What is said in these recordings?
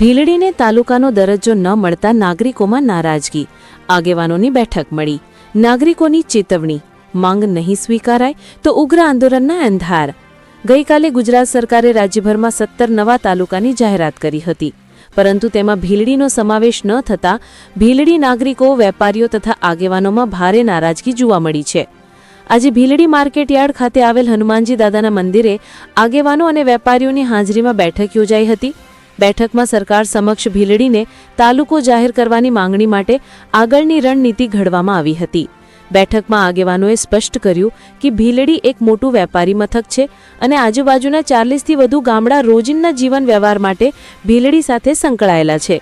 ભીલડીને તાલુકાનો દરજ્જો ન મળતા નાગરિકોમાં નારાજગી. આગેવાનોની બેઠક મળી. નાગરિકોની ચેતવણી. માંગ નહીં સ્વીકારાય તો ઉગ્ર આંદોલનના અંધાર. ગઈકાલે ગુજરાત સરકારે રાજ્યભરમાં સત્તર નવા તાલુકાની જાહેરાત કરી હતી. પરંતુ તેમાં ભીલડીનો સમાવેશ ન થતાં ભીલડી નાગરિકો, વેપારીઓ તથા આગેવાનોમાં ભારે નારાજગી જોવા મળી છે. આજે ભીલડી માર્કેટયાર્ડ ખાતે આવેલ હનુમાનજી દાદાના મંદિરે આગેવાનો અને વેપારીઓની હાજરીમાં બેઠક યોજાઈ હતી. બેઠકમાં સરકાર સમક્ષ ભીલડીને તાલુકો જાહેર કરવાની માંગણી માટે આગળની રણનીતિ ઘડવામાં આવી હતી. બેઠકમાં આગેવાનોએ સ્પષ્ટ કર્યું કે ભીલડી એક મોટું વેપારી મથક છે અને આજુબાજુના ચાલીસથી વધુ ગામડા રોજિંદા જીવન વ્યવહાર માટે ભીલડી સાથે સંકળાયેલા છે.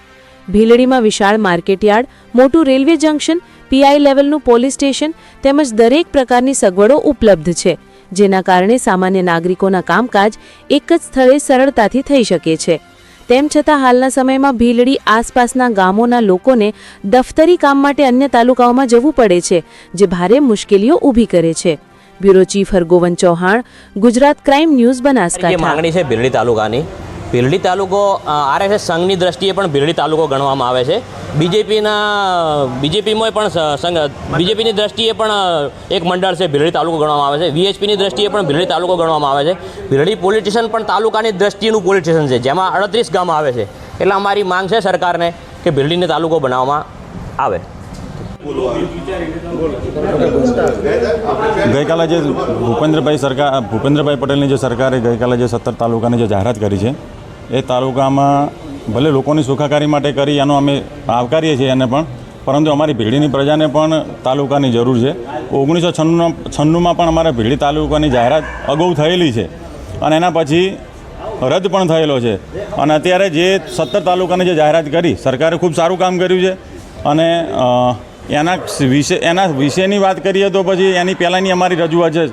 ભીલડીમાં વિશાળ માર્કેટયાર્ડ, મોટું રેલવે જંકશન, પીઆઈ લેવલનું પોલીસ સ્ટેશન તેમજ દરેક પ્રકારની સગવડો ઉપલબ્ધ છે, જેના કારણે સામાન્ય નાગરિકોના કામકાજ એક જ સ્થળે સરળતાથી થઈ શકે છે. તેમ છતાં હાલના સમયમાં ભીલડી આસપાસના ગામોના લોકોને દફતરી કામ માટે અન્ય તાલુકાઓમાં જવું પડે છે, જે ભારે મુશ્કેલીઓ ઊભી કરે છે. Bureau chief Hargovan Chauhan, Gujarat crime news Banaskantha. માંગણી છે ભીલડી તાલુકાની ભીલડી તાલુકો આરએસએસ સંઘની દ્રષ્ટિએ પણ ભીલડી તાલુકો ગણવામાં આવે છે. બીજેપીના, બીજેપીમાં પણ સંઘ, બીજેપીની દ્રષ્ટિએ પણ એક મંડળ છે, ભીલડી તાલુકો ગણવામાં આવે છે. વીએચપીની દ્રષ્ટિએ પણ ભીલડી તાલુકો ગણવામાં આવે છે. ભીલડી પોલીસ સ્ટેશન પણ તાલુકાની દ્રષ્ટિનું પોલીસ સ્ટેશન છે, જેમાં અડત્રીસ ગામ આવે છે. એટલે અમારી માંગ છે સરકારને કે ભીલડીને તાલુકો બનાવવામાં આવે. ગઈકાલે જે ભૂપેન્દ્રભાઈ સરકાર ભૂપેન્દ્રભાઈ પટેલની જે સરકારે ગઈકાલે જે સત્તર તાલુકાની જે જાહેરાત કરી છે, એ તાલુકામાં ભલે લોકોની સુખાકારી માટે કરી એનો અમે આવકારીએ છીએ એને પણ, પરંતુ અમારી ભીડીની પ્રજાને પણ તાલુકાની જરૂર છે. ઓગણીસો છન્નું છન્નુંમાં પણ અમારા ભીડી તાલુકાની જાહેરાત અગાઉ થયેલી છે અને એના પછી રદ પણ થયેલો છે. અને અત્યારે જે સત્તર તાલુકાની જે જાહેરાત કરી, સરકારે ખૂબ સારું કામ કર્યું છે અને એના વિશે એના વિશેની વાત કરીએ તો પછી એની પહેલાંની અમારી રજૂઆત છે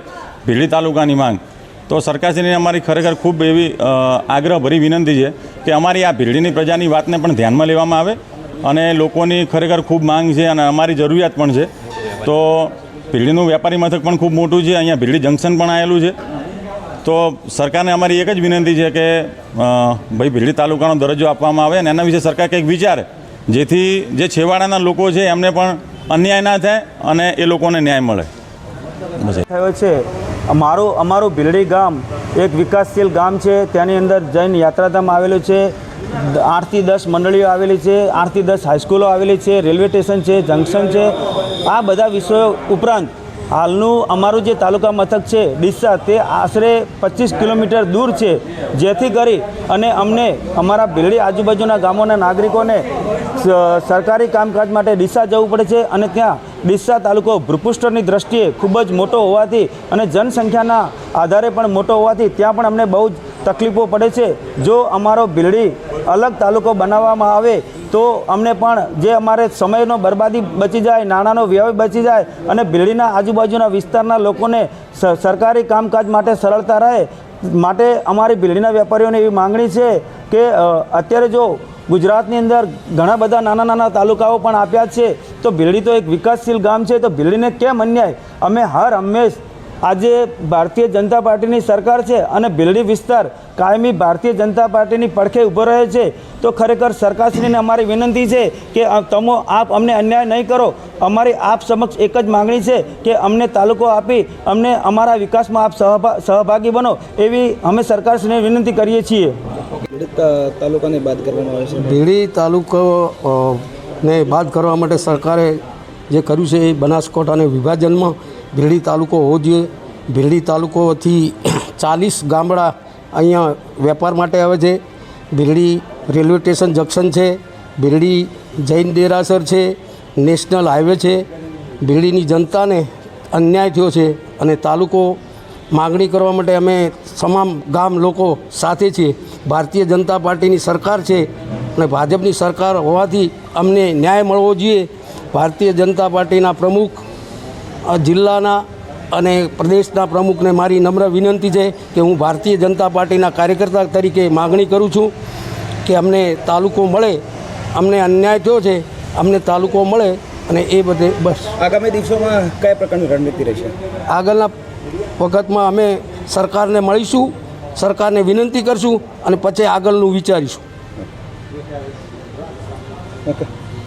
ભીલી તાલુકાની માંગ. તો સરકારશ્રીને અમારી ખરેખર ખૂબ એવી આગ્રહભરી વિનંતી છે કે અમારી આ ભીલડીની પ્રજાની વાતને પણ ધ્યાનમાં લેવામાં આવે અને લોકોની ખરેખર ખૂબ માંગ છે અને અમારી જરૂરિયાત પણ છે. તો ભીલડીનું વેપારી મથક પણ ખૂબ મોટું છે, અહીંયા ભીલડી જંકશન પણ આવેલું છે. તો સરકારને અમારી એક જ વિનંતી છે કે ભાઈ ભીલડી તાલુકાનો દરજ્જો આપવામાં આવે અને એના વિશે સરકાર કંઈક વિચારે. જેથી જે છેવાડાના લોકો છે, એમને પણ અન્યાય ના થાય અને એ લોકોને ન્યાય મળે. થયો છે. અમારું અમારું ભીલડી ગામ એક વિકાસશીલ ગામ છે. તેની અંદર જૈન યાત્રાધામ આવેલું છે. આઠથી દસ મંડળીઓ આવેલી છે. આઠથી દસ હાઈસ્કૂલો આવેલી છે. રેલવે સ્ટેશન છે, જંકશન છે. આ બધા વિષયો ઉપરાંત હાલનું અમારું જે તાલુકા મથક છે, ડીસા, તે આશરે પચીસ કિલોમીટર દૂર છે. જેથી કરી અને અમને અમારા ભીલડી આજુબાજુના ગામોના નાગરિકોને સરકારી કામકાજ માટે ડીસા જવું પડે છે અને ત્યાં ડીસા તાલુકો ભૂપુષ્ઠની દ્રષ્ટિએ ખૂબ જ મોટો હોવાથી અને જનસંખ્યાના આધારે પણ મોટો હોવાથી ત્યાં પણ અમને બહુ જ તકલીફો પડે છે. જો અમારો ભીલડી અલગ તાલુકો બનાવવામાં આવે તો અમને પણ જે અમારે સમયનો બરબાદી બચી જાય, નાણાંનો વ્યય બચી જાય અને ભીલડીના આજુબાજુના વિસ્તારના લોકોને સરકારી કામકાજ માટે સરળતા રહે માટે અમારી ભીલડીના વેપારીઓને એવી માંગણી છે કે અત્યારે જો ગુજરાતની અંદર ઘણા બધા નાના નાના તાલુકાઓ પણ આપ્યા છે, તો ભીલડી તો એક વિકાસશીલ ગામ છે, તો ભીલડીને કેમ અન્યાય? અમે હર હંમેશ આજે ભારતીય જનતા પાર્ટીની સરકાર છે અને ભીલડી વિસ્તાર કાયમી ભારતીય જનતા પાર્ટીની પડખે ઊભો રહે છે તો ખરેખર સરકારશ્રીને અમારી વિનંતી છે કે તમો આપ અમને અન્યાય નહીં કરો. અમારી આપ સમક્ષ એક જ માગણી છે કે અમને તાલુકો આપી અમને અમારા વિકાસમાં આપ સહભાગી બનો એવી અમે સરકારશ્રીને વિનંતી કરીએ છીએ. તાલુકાને બાદ કરવામાં આવે છે. ભીડી તાલુકો ને બાદ કરવા માટે સરકારે જે કર્યું છે એ બનાસકાંઠાને વિભાજનમાં ભીલડી તાલુકો હોવો જોઈએ. ભીરડી તાલુકોથી ચાલીસ ગામડા અહીંયા વેપાર માટે આવે છે. ભીરડી રેલવે સ્ટેશન જંકશન છે. ભીરડી જૈન દેરાસર છે. નેશનલ હાઈવે છે. ભીરડીની જનતાને અન્યાય થયો છે અને તાલુકો માગણી કરવા માટે અમે તમામ ગામ લોકો સાથે છીએ. ભારતીય જનતા પાર્ટીની સરકાર છે અને ભાજપની સરકાર હોવાથી અમને ન્યાય મળવો જોઈએ. ભારતીય જનતા પાર્ટીના પ્રમુખ જિલ્લાના અને પ્રદેશના પ્રમુખને મારી નમ્ર વિનંતી છે કે હું ભારતીય જનતા પાર્ટીના કાર્યકર્તા તરીકે માગણી કરું છું કે અમને તાલુકો મળે અમને અન્યાય થયો છે અમને તાલુકો મળે અને એ બધે બસ. આગામી દિવસોમાં કયા પ્રકારની રણનીતિ રહેશે? આગળના વખતમાં અમે સરકારને મળીશું સરકારને વિનંતી કરશું અને પછી આગળનું વિચારીશું. ઓકે.